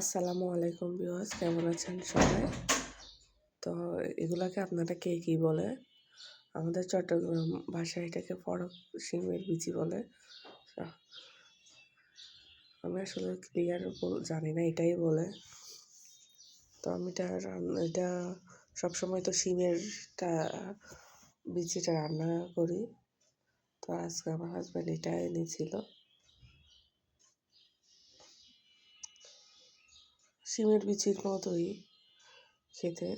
আসসালামু আলাইকুম বিওয়াস কেমন আছেন সবাই? তো এগুলাকে আপনারা কে কী বলে? আমাদের চট্টগ্রাম ভাষায় এটাকে ফরক শিমের বিচি বলে। আমি আসলে ক্লিয়ার জানি না, এটাই বলে। তো আমি এটা এটা সবসময় তো শিমেরটা বিচিটা রান্না করি। তো আজকে আমার হাজব্যান্ড এটা এনেছিল। শিমের বিচির মতোই খেতে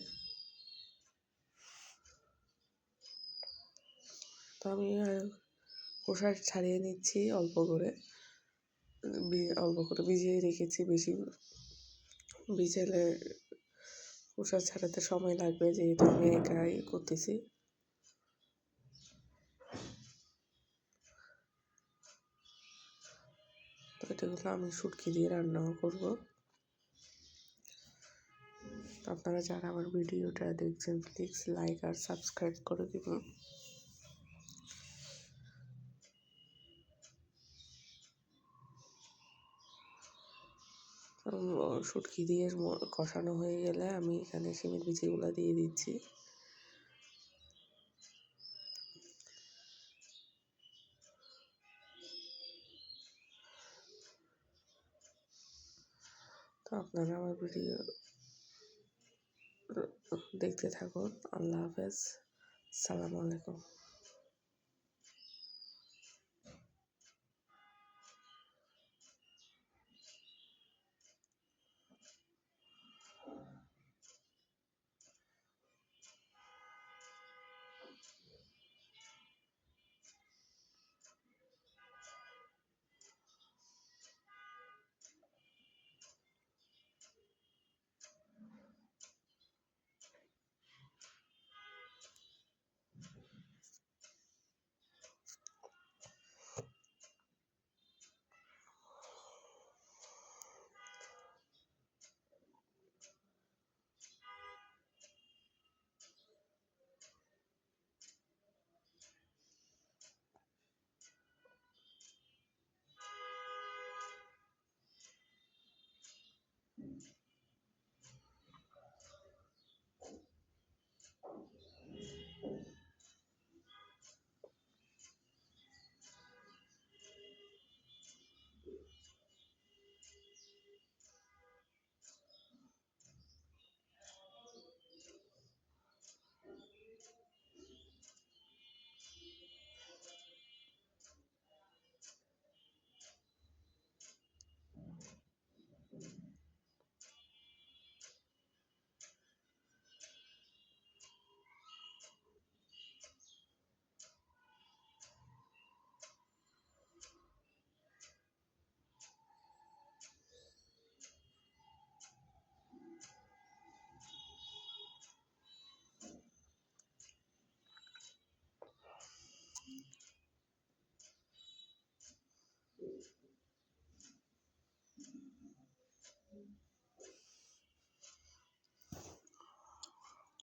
তো আমি খোসা ছাড়িয়ে নিচ্ছি অল্প করে। অল্প করে ভিজিয়ে রেখেছি বেশি। ভিজালে খোসা ছাড়াতে সময় লাগবে যেহেতু আমি একাই করতেছি। এটাগুলো আমি শুটকি দিয়ে রান্নাও করব। আপনারা যারা আমার ভিডিওটা দেখছেন প্লিজ লাইক আর সাবস্ক্রাইব করে দিবেন। শুটকি দিয়ে কষানো হয়ে গেলে আমি এখানে সিমের বিচিগুলো দিয়ে দিচ্ছি। তো আপনারা আমার ভিডিও দেখতে থাকুন। আল্লাহ হাফেজ। সালাম আলাইকুম।